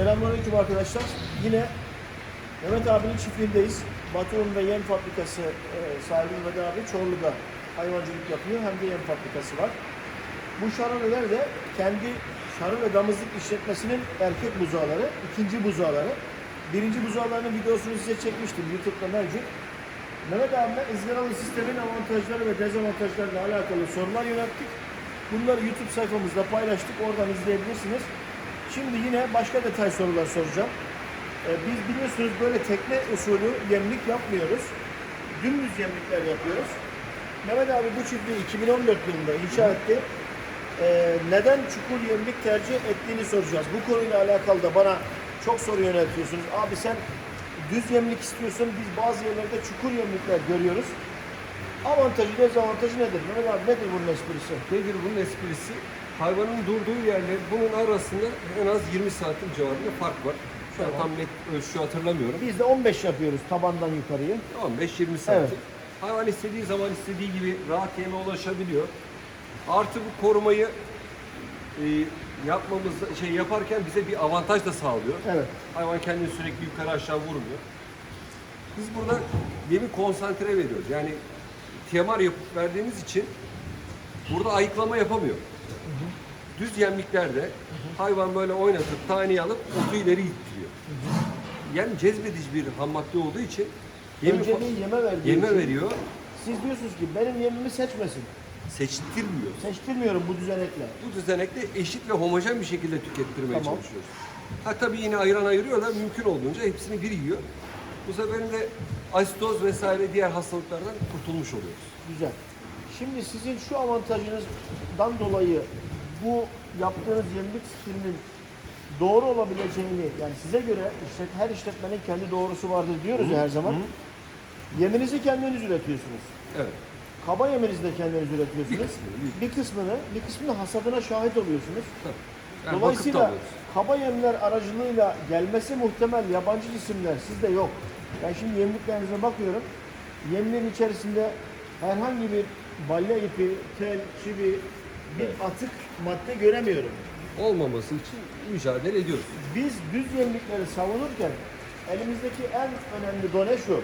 Selamünaleyküm arkadaşlar. Yine Mehmet abinin çiftliğindeyiz. Batıun ve Yem Fabrikası e, sahibi Mehmet abi Çorlu'da hayvancılık yapıyor. Hem de yem fabrikası var. Bu şaraleler de kendi şarı ve damızlık işletmesinin erkek buzağları, ikinci buzağları. Birinci buzağlarının videosunu size çekmiştim. YouTube'da mevcut. Mehmet abime ızgaralı sistemin avantajları ve dezavantajlarıyla alakalı sorular yönelttik. Bunları YouTube sayfamızda paylaştık. Oradan izleyebilirsiniz. Şimdi yine başka detay sorular soracağım. Ee, biz biliyorsunuz böyle tekne usulü yemlik yapmıyoruz. Dümdüz yemlikler yapıyoruz. Mehmet abi bu çiftliği 2014 yılında inşa etti. Ee, neden çukur yemlik tercih ettiğini soracağız. Bu konuyla alakalı da bana çok soru yöneltiyorsunuz. Abi sen düz yemlik istiyorsun. Biz bazı yerlerde çukur yemlikler görüyoruz. Avantajı, dezavantajı nedir? Mehmet abi nedir bunun esprisi? Nedir bunun esprisi? Hayvanın durduğu yerle bunun arasında en az 20 santim civarında fark var. Şu an Tamam. tam net ölçü hatırlamıyorum. Biz de 15 yapıyoruz tabandan yukarıyı. 15-20 santim. Evet. Hayvan istediği zaman istediği gibi rahat yeme ulaşabiliyor. Artı bu korumayı e, yapmamız şey yaparken bize bir avantaj da sağlıyor. Evet. Hayvan kendini sürekli yukarı aşağı vurmuyor. Biz burada yemi konsantre veriyoruz. Yani TMR yapıp verdiğimiz için burada ayıklama yapamıyor. Düz yemliklerde hayvan böyle oynatıp taneyi alıp otu ileri ittiriyor. Yani cezbedici bir ham madde olduğu için yemi, Önceliği yeme verdiği yeme için veriyor, Siz diyorsunuz ki benim yemimi seçmesin. seçtirmiyor. Seçtirmiyorum bu düzenekle. Bu düzenekle eşit ve homojen bir şekilde tükettirmeye Tamam. çalışıyoruz. Ha tabii yine ayıran ayırıyorlar. Mümkün olduğunca hepsini bir yiyor. Bu seferinde asitoz vesaire diğer hastalıklardan kurtulmuş oluyoruz. Güzel. Şimdi sizin şu avantajınızdan dolayı bu yaptığınız yemlik stilinin doğru olabileceğini yani size göre işlet, her işletmenin kendi doğrusu vardır diyoruz ya her zaman. Yeminizi kendiniz üretiyorsunuz. Evet. Kaba yeminizi de kendiniz üretiyorsunuz. Bir kısmını, bir- kısmını, hasadına şahit oluyorsunuz. Yani bakıp da Dolayısıyla alıyoruz. kaba yemler aracılığıyla gelmesi muhtemel yabancı cisimler sizde yok. Ben şimdi yemliklerinize bakıyorum. Yemlerin içerisinde herhangi bir balya ipi, tel, çivi, bir atık madde göremiyorum. Olmaması için mücadele ediyoruz. Biz düz yemlikleri savunurken elimizdeki en önemli done şu.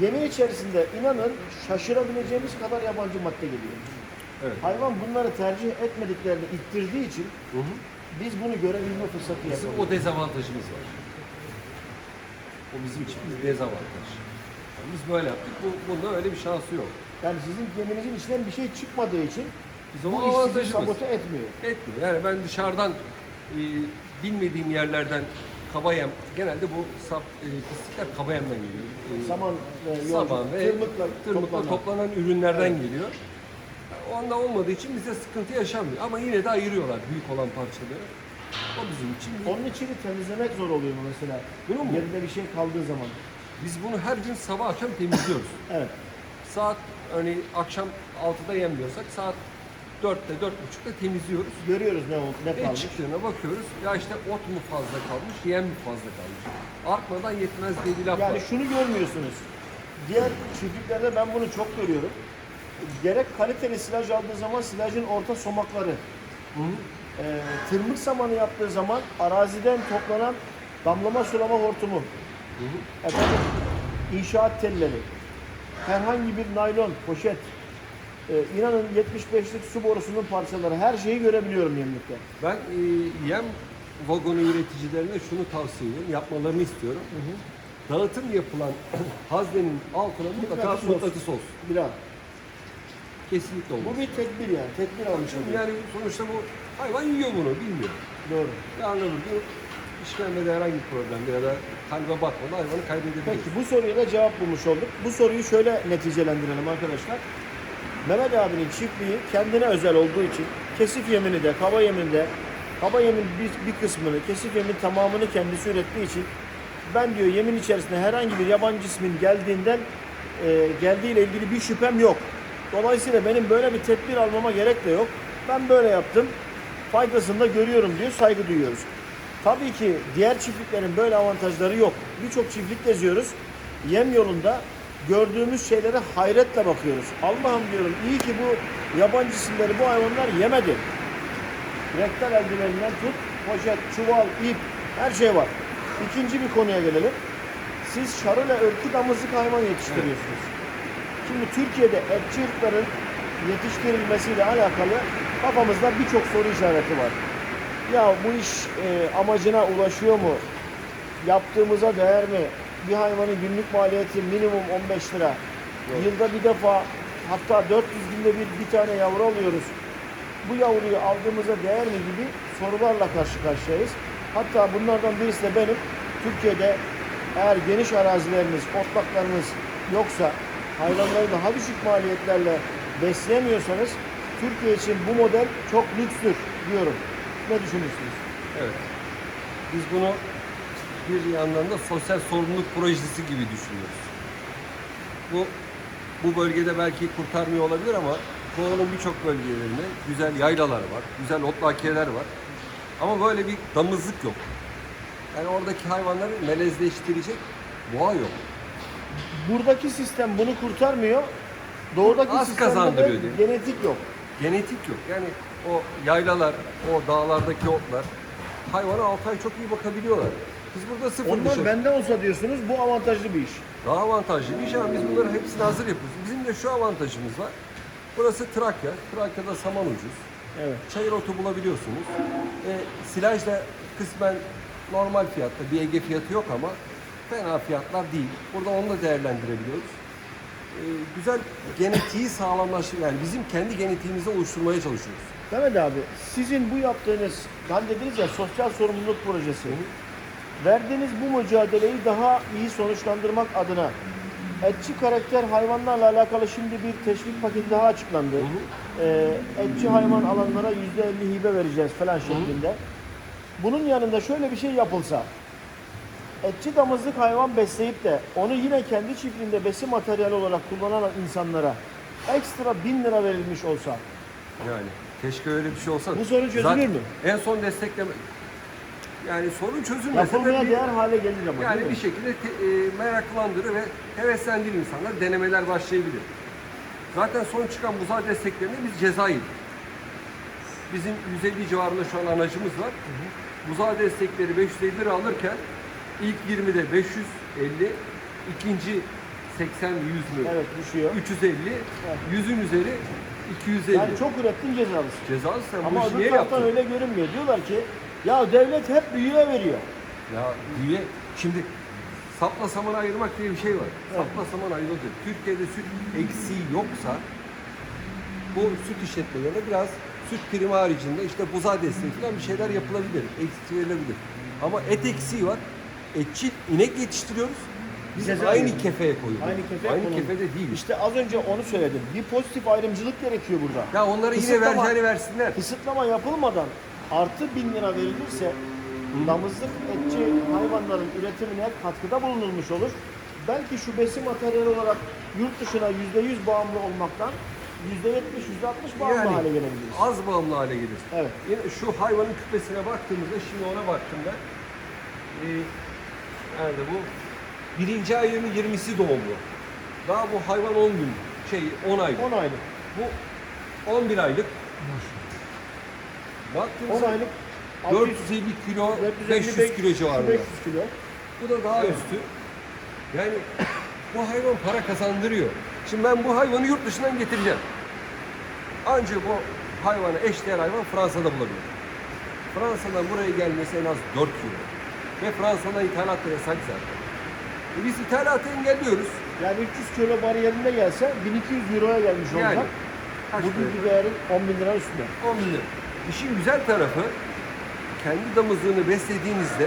Yemin içerisinde inanın şaşırabileceğimiz kadar yabancı madde geliyor. Evet. Hayvan bunları tercih etmediklerini ittirdiği için Hı hı. biz bunu görebilme fırsatı Bizim yapıyoruz. o dezavantajımız var. O bizim için bir dezavantaj. Biz böyle yaptık. Bu, bunda öyle bir şansı yok. Yani sizin geminizin içinden bir şey çıkmadığı için Biz bu iş sizi sabote etmiyor. Etmiyor. Yani ben dışarıdan e, bilmediğim yerlerden kaba yem, genelde bu sap, e, pislikler kaba yemden geliyor. E, Saman ve yolcu, saban ve tırmıkla, tırmıkla toplanan. toplanan ürünlerden geliyor. Onda olmadığı için bize sıkıntı yaşanmıyor. Ama yine de ayırıyorlar büyük olan parçaları. O bizim için Onun içini temizlemek zor oluyor mu mesela? Bunu mu? Yerinde bir şey kaldığı zaman. Biz bunu her gün sabah akşam temizliyoruz. Evet. Saat örneğin akşam 6'da yemliyorsak saat 4'te 4.30'da temizliyoruz. Görüyoruz ne oldu, ne Ne kalmış. çıktığına bakıyoruz. Ya işte ot mu fazla kalmış, yem mi fazla kalmış. Artmadan yetmez diye bir laf Yani var. şunu görmüyorsunuz. Diğer çiftliklerde ben bunu çok görüyorum. Gerek kaliteli silaj aldığı zaman silajın orta somakları, Hı hı. e, tırmık samanı yaptığı zaman araziden toplanan damlama sulama hortumu, Hı hı. efendim inşaat telleri, herhangi bir naylon, poşet, e, inanın 75'lik su borusunun parçaları her şeyi görebiliyorum yemlikte. Ben e, yem vagonu üreticilerine şunu tavsiye ediyorum, yapmalarını istiyorum. Dağıtım yapılan haznenin altına mutlaka Mıknatıs mıknatıs olsun. Bilal. Kesinlikle olmaz. Bu bir tedbir yani. Tedbir almış oluyor. Yani sonuçta bu hayvan yiyor bunu, bilmiyor. Doğru. Yarın öbür gün işkembede herhangi bir problem ya da kalbe batmadan hayvanı kaybedebilir. Peki bu soruya da cevap bulmuş olduk. Bu soruyu şöyle neticelendirelim arkadaşlar. Mehmet abinin çiftliği kendine özel olduğu için kesif yemini de kaba yemini de kaba yemin bir, bir kısmını kesif yemin tamamını kendisi ürettiği için ben diyor yemin içerisinde herhangi bir yabancı ismin geldiğinden e, geldiğiyle ilgili bir şüphem yok. Dolayısıyla benim böyle bir tedbir almama gerek de yok. Ben böyle yaptım. Faydasını da görüyorum diyor. Saygı duyuyoruz. Tabii ki diğer çiftliklerin böyle avantajları yok. Birçok çiftlik geziyoruz. Yem yolunda gördüğümüz şeylere hayretle bakıyoruz. Allah'ım diyorum iyi ki bu yabancı isimleri bu hayvanlar yemedi. Rektal eldiveninden tut poşet, çuval, ip her şey var. İkinci bir konuya gelelim. Siz şarıyla örtü damızlık hayvan yetiştiriyorsunuz. Şimdi Türkiye'de etçi ırkların yetiştirilmesiyle alakalı kafamızda birçok soru işareti var. Ya bu iş e, amacına ulaşıyor mu? Yaptığımıza değer mi? Bir hayvanın günlük maliyeti minimum 15 lira. Yılda bir defa hatta 400 günde bir bir tane yavru alıyoruz. Bu yavruyu aldığımıza değer mi gibi sorularla karşı karşıyayız. Hatta bunlardan birisi de benim. Türkiye'de eğer geniş arazileriniz, otlaklarınız yoksa hayvanları daha düşük maliyetlerle besleyemiyorsanız Türkiye için bu model çok lükstür diyorum. Ne düşünüyorsunuz? Evet. Biz bunu bir yandan da sosyal sorumluluk projesi gibi düşünüyoruz. Bu bu bölgede belki kurtarmıyor olabilir ama Doğu'nun birçok bölgelerinde güzel yaylalar var, güzel otlakiyeler var. Ama böyle bir damızlık yok. Yani oradaki hayvanları melezleştirecek boğa yok. Buradaki sistem bunu kurtarmıyor. Doğudaki Az sistemde de kazandırıyor diye. genetik yok. Genetik yok. Yani o yaylalar, o dağlardaki otlar hayvana 6 ay çok iyi bakabiliyorlar. Biz burada sıfır Onlar dışarı- bende olsa diyorsunuz bu avantajlı bir iş. Daha avantajlı bir iş ama biz bunların hepsini hazır yapıyoruz. Bizim de şu avantajımız var. Burası Trakya. Trakya'da saman ucuz. Evet. Çayır otu bulabiliyorsunuz. E, silaj da kısmen normal fiyatta. Bir Ege fiyatı yok ama fena fiyatlar değil. Burada onu da değerlendirebiliyoruz. E, güzel genetiği sağlamlaştır. Yani bizim kendi genetiğimizi oluşturmaya çalışıyoruz. Mehmet abi sizin bu yaptığınız hani dediniz ya sosyal sorumluluk projesi. Verdiğiniz bu mücadeleyi daha iyi sonuçlandırmak adına etçi karakter hayvanlarla alakalı şimdi bir teşvik paketi daha açıklandı. Ee, etçi hayvan alanlara %50 hibe vereceğiz falan şeklinde. Bunun yanında şöyle bir şey yapılsa etçi damızlık hayvan besleyip de onu yine kendi çiftliğinde besin materyali olarak kullanan insanlara ekstra 1000 lira verilmiş olsa Yani keşke öyle bir şey olsa. Bu sorun çözülür Zaten mü? En son destekleme yani sorun çözülmese de yapılmaya bir- değer hale gelir ama Yani değil mi? bir şekilde te- e, meraklandırır ve heveslendirir insanlar. Denemeler başlayabilir. Zaten son çıkan buzağı desteklerinde biz ceza yedik. Bizim 150 civarında şu an anacımız var. Buzağı destekleri 550 lira alırken ilk 20'de 550, ikinci 80 100 mü? Evet düşüyor. 350, 100'ün üzeri 250. Yani çok ürettin cezalısın. Cezalı sen bu Ama işi öbür niye taraftan yaptın? öyle görünmüyor. Diyorlar ki ya devlet hep büyüye veriyor. Ya üye şimdi sapla saman ayırmak diye bir şey var. Evet. Sapla saman ayrılır. Türkiye'de süt eksiği yoksa bu süt işletmelerine biraz süt primi haricinde işte buzağı desteği falan bir şeyler yapılabilir. Eksik verilebilir. Ama et eksiği var. Etçil inek yetiştiriyoruz. Biz Ceza aynı yiyor. kefeye koyuyoruz. Aynı kefeye Aynı kefede değiliz. İşte az önce onu söyledim. Bir pozitif ayrımcılık gerekiyor burada. Ya onlara yine Kısıtlama- vereceğini versinler. Kısıtlama yapılmadan artı bin lira verilirse damızlık etçi hayvanların üretimine katkıda bulunulmuş olur. Belki şu besin materyali olarak yurt dışına yüzde yüz bağımlı olmaktan yüzde yetmiş, yüzde altmış bağımlı Yani hale gelebiliriz. az bağımlı hale gelir. Evet. Yine şu hayvanın küpesine baktığımızda şimdi ona baktım ben. Ee, nerede bu? Birinci ayın 20'si doğumlu. Daha bu hayvan 10 gün, şey 10 aylık. 10 aylık. Bu 11 aylık. 10 Baktığımızda aylık 450 kilo, 500 kilo civarında. 500 kilo. Bu da daha üstü. Yani bu hayvan para kazandırıyor. Şimdi ben bu hayvanı yurt dışından getireceğim. Ancak bu hayvanı eşdeğer hayvan Fransa'da bulabilir. Fransa'dan buraya gelmesi en az 4 euro. Ve Fransa'dan ithalat da yasak zaten. E biz ithalatı engelliyoruz. Yani 300 kilo bariyerinde gelse 1200 euroya gelmiş olacak. Yani kaç Bugünkü değeri 10 bin lira üstünde. 10 bin lira. İşin güzel tarafı kendi damızlığını beslediğinizde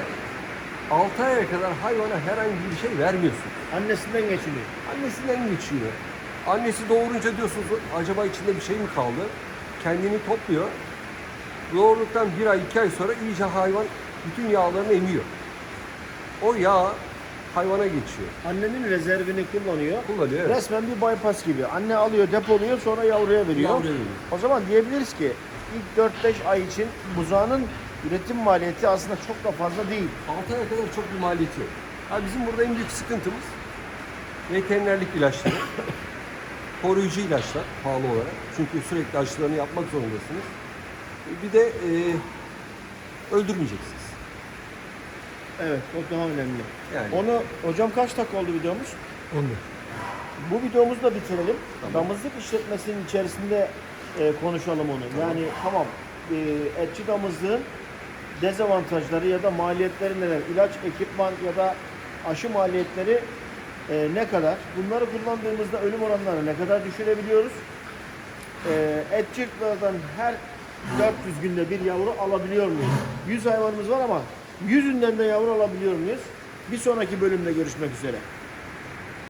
6 aya kadar hayvana herhangi bir şey vermiyorsun. Annesinden geçiniyor. Annesinden geçiyor. Annesi doğurunca diyorsunuz acaba içinde bir şey mi kaldı? Kendini topluyor. Doğurduktan bir ay iki ay sonra iyice hayvan bütün yağlarını emiyor. O yağ hayvana geçiyor. Annenin rezervini kullanıyor. Kullanıyor, evet. Resmen bir bypass gibi. Anne alıyor, depoluyor, sonra yavruya veriyor. Yavruya veriyor. O zaman diyebiliriz ki ilk 4-5 ay için buzağının üretim maliyeti aslında çok da fazla değil. 6 aya kadar çok bir maliyeti yok. Ha bizim burada en büyük sıkıntımız veterinerlik ilaçları. koruyucu ilaçlar pahalı olarak. Çünkü sürekli aşılarını yapmak zorundasınız. Bir de e, öldürmeyeceksiniz. Evet, o daha önemli. Yani Onu hocam kaç dakika oldu videomuz? 11. Bu videomuzu da bitirelim. Tamam. Damızlık işletmesinin içerisinde e, konuşalım onu. Yani tamam e, etçi damızlığın dezavantajları ya da maliyetleri neler? İlaç, ekipman ya da aşı maliyetleri e, ne kadar? Bunları kullandığımızda ölüm oranlarını ne kadar düşürebiliyoruz? E, etçiliklerden her 400 günde bir yavru alabiliyor muyuz? 100 hayvanımız var ama 100'ünden de yavru alabiliyor muyuz? Bir sonraki bölümde görüşmek üzere.